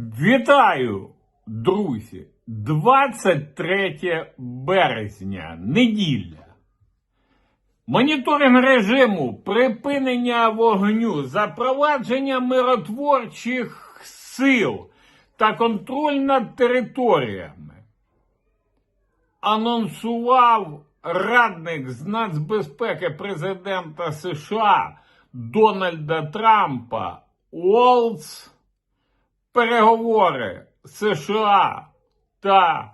Вітаю, друзі! 23 березня, неділя. Моніторинг режиму, припинення вогню, запровадження миротворчих сил та контроль над територіями. Анонсував радник з нацбезпеки президента США Дональда Трампа Уолтс переговори США та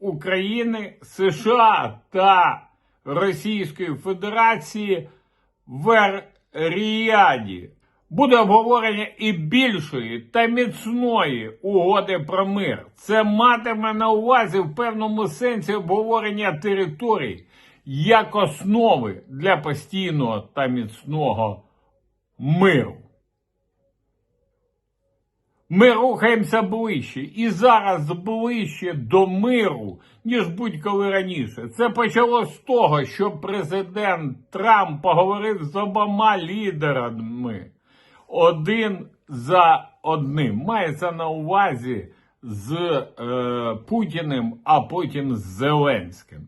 України, США та Російської Федерації в Ріаді. Буде обговорення і більшої та міцної угоди про мир. Це матиме на увазі в певному сенсі обговорення територій як основи для постійного та міцного миру. Ми рухаємося ближче і зараз ближче до миру, ніж будь-коли раніше. Це почалось з того, що президент Трамп поговорив з обома лідерами один за одним. Мається на увазі з е, Путіним, а потім з Зеленським.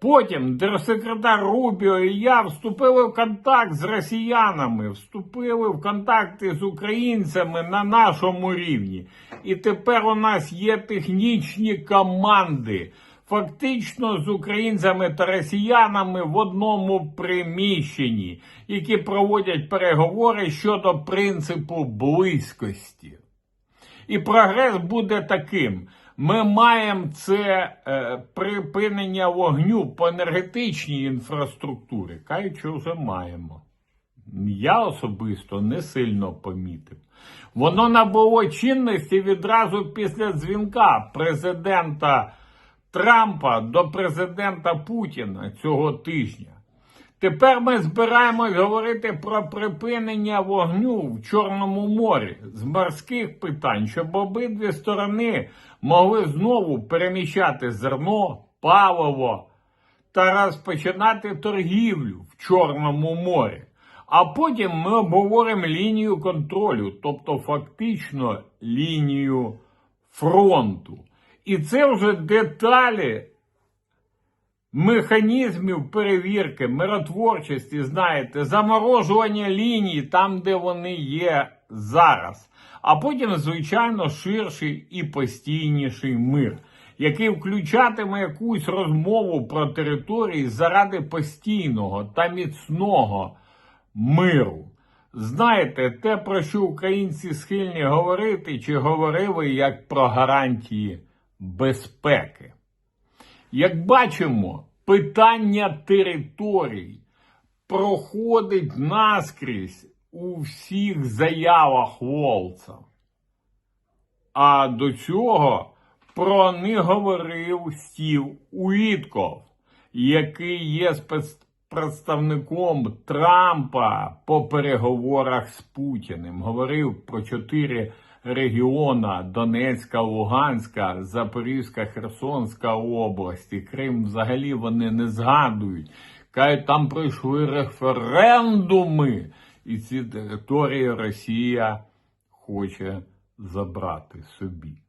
Потім держсекретар Рубіо і я вступили в контакт з росіянами, вступили в контакти з українцями на нашому рівні. І тепер у нас є технічні команди, фактично з українцями та росіянами в одному приміщенні, які проводять переговори щодо принципу близькості. І прогрес буде таким. Ми маємо це е, припинення вогню по енергетичній інфраструктурі. Кажуть, що вже маємо. Я особисто не сильно помітив. Воно набуло чинності відразу після дзвінка президента Трампа до президента Путіна цього тижня. Тепер ми збираємось говорити про припинення вогню в Чорному морі з морських питань, щоб обидві сторони могли знову переміщати зерно, паливо та розпочинати торгівлю в Чорному морі. А потім ми обговоримо лінію контролю, тобто фактично лінію фронту. І це вже деталі механізмів перевірки, миротворчості, знаєте, заморожування ліній там, де вони є зараз. А потім, звичайно, ширший і постійніший мир, який включатиме якусь розмову про території заради постійного та міцного миру. Знаєте, те, про що українці схильні говорити, чи говорили як про гарантії безпеки. Як бачимо, питання територій проходить наскрізь у всіх заявах Волца. А до цього про них говорив Стів Уітков, який є спецпредставником Трампа по переговорах з Путіним. Говорив про чотири регіона Донецька, Луганська, Запорізька, Херсонська області. Крим взагалі вони не згадують. Кажуть, там пройшли референдуми, і ці території Росія хоче забрати собі.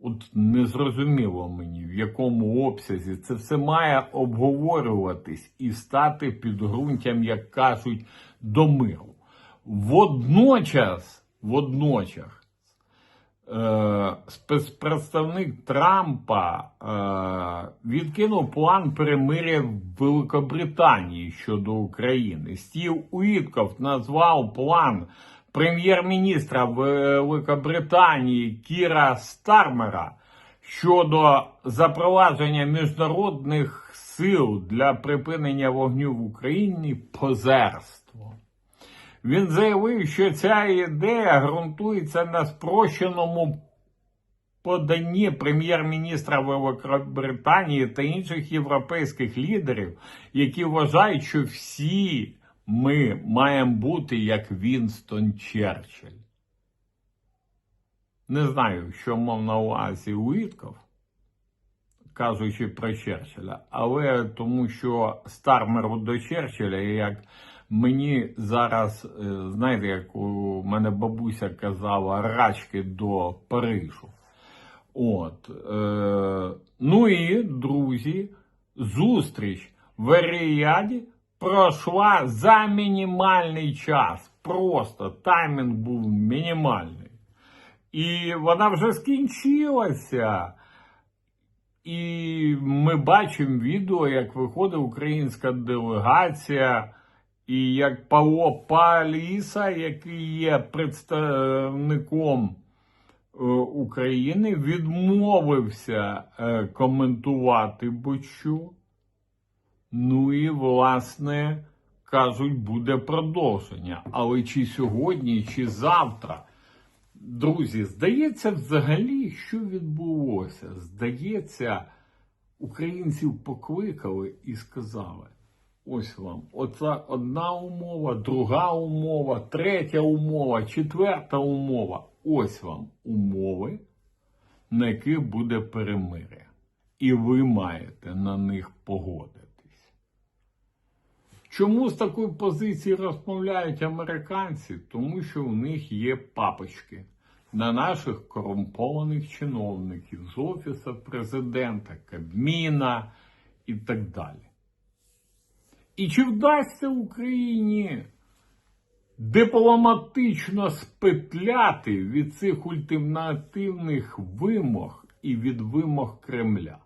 От незрозуміло мені, в якому обсязі це все має обговорюватись і стати підґрунтям, як кажуть, до миру. Водночас, водночас, спецпредставник Трампа е, відкинув план перемиря в Великобританії щодо України. Стів Уітков назвав план прем'єр-міністра Великобританії Кіра Стармера щодо запровадження міжнародних сил для припинення вогню в Україні позерство. Він заявив, що ця ідея ґрунтується на спрощеному поданні прем'єр-міністра Великобританії та інших європейських лідерів, які вважають, що всі ми маємо бути як Вінстон Черчилль. Не знаю, що мав на увазі Уітков, кажучи про Черчилля, але тому що Стармер до Черчилля, як Мені зараз, е, знаєте, як у мене бабуся казала, рачки до Парижу. От. Е, ну і, друзі, зустріч в Еріаді пройшла за мінімальний час. Просто таймінг був мінімальний. І вона вже скінчилася. І ми бачимо відео, як виходить українська делегація, і як Павло Паліса, який є представником е, України, відмовився е, коментувати будь-що. Ну і, власне, кажуть, буде продовження. Але чи сьогодні, чи завтра. Друзі, здається, взагалі, що відбулося? Здається, українців покликали і сказали: ось вам, оця одна умова, друга умова, третя умова, четверта умова. Ось вам умови, на яких буде перемир'я. І ви маєте на них погодитись. Чому з такої позиції розмовляють американці? Тому що у них є папочки на наших корумпованих чиновників з Офісу президента, Кабміна і так далі. І чи вдасться Україні дипломатично спетляти від цих ультимативних вимог і від вимог Кремля?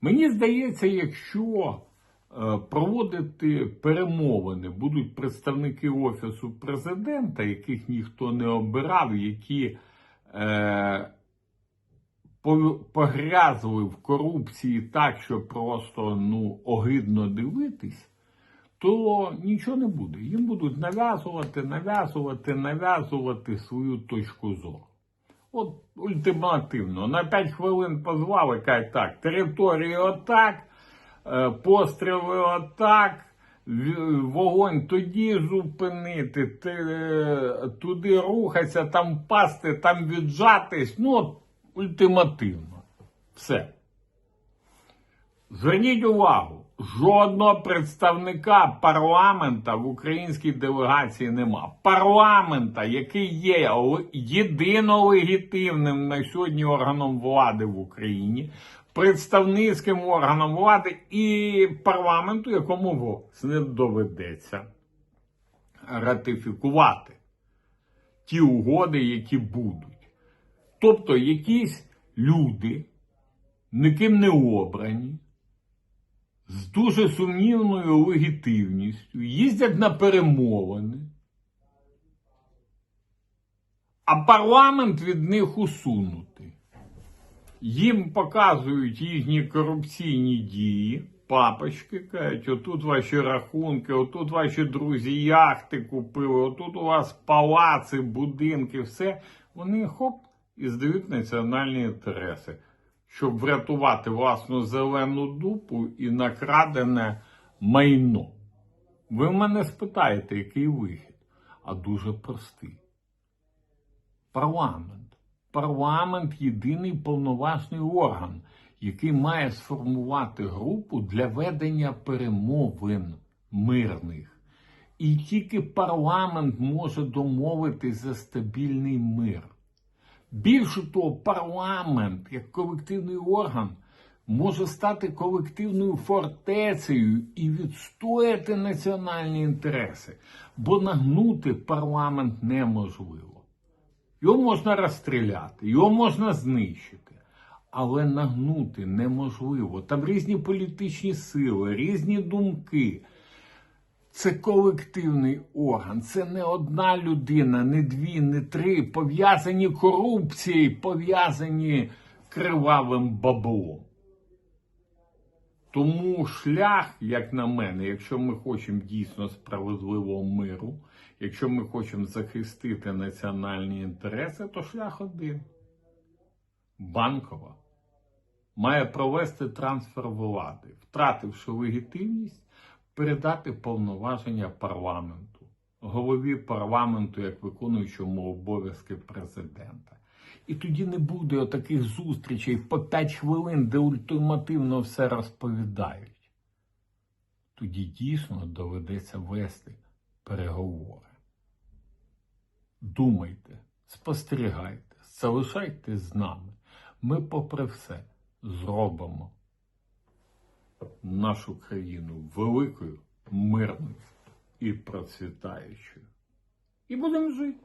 Мені здається, якщо е, проводити перемовини будуть представники Офісу президента, яких ніхто не обирав, які е, погрязли в корупції так, що просто ну, огидно дивитись, то нічого не буде. Їм будуть нав'язувати, нав'язувати, нав'язувати свою точку зору. От ультимативно. На 5 хвилин позвали, кажуть так, території отак, е, постріли отак, вогонь тоді зупинити, ти, е, туди рухатися, там пасти, там віджатись. Ну, ультимативно. Все. Зверніть увагу, жодного представника парламента в українській делегації нема. Парламента, який є єдино легітимним на сьогодні органом влади в Україні, представницьким органом влади і парламенту, якому не доведеться ратифікувати ті угоди, які будуть. Тобто якісь люди, ніким не обрані, з дуже сумнівною легітимністю їздять на перемовини, а парламент від них усунутий. Їм показують їхні корупційні дії, папочки, кажуть, отут ваші рахунки, отут ваші друзі яхти купили, отут у вас палаци, будинки, все. Вони хоп і здають національні інтереси щоб врятувати власну зелену дупу і накрадене майно. Ви мене спитаєте, який вихід? А дуже простий. Парламент. Парламент єдиний повноважний орган, який має сформувати групу для ведення перемовин мирних. І тільки парламент може домовитись за стабільний мир. Більше того, парламент як колективний орган може стати колективною фортецею і відстояти національні інтереси, бо нагнути парламент неможливо. Його можна розстріляти, його можна знищити, але нагнути неможливо. Там різні політичні сили, різні думки. Це колективний орган, це не одна людина, не дві, не три, пов'язані корупцією, пов'язані кривавим баблом. Тому шлях, як на мене, якщо ми хочемо дійсно справедливого миру, якщо ми хочемо захистити національні інтереси, то шлях один. Банкова має провести трансфер влади, втративши легітимність, передати повноваження парламенту, голові парламенту як виконуючому обов'язки президента. І тоді не буде отаких зустрічей по 5 хвилин, де ультимативно все розповідають. тоді дійсно доведеться вести переговори. Думайте, спостерігайте, залишайтесь з нами. Ми, попри все, зробимо нашу країну великою, мирною і процвітаючою. І будемо жити.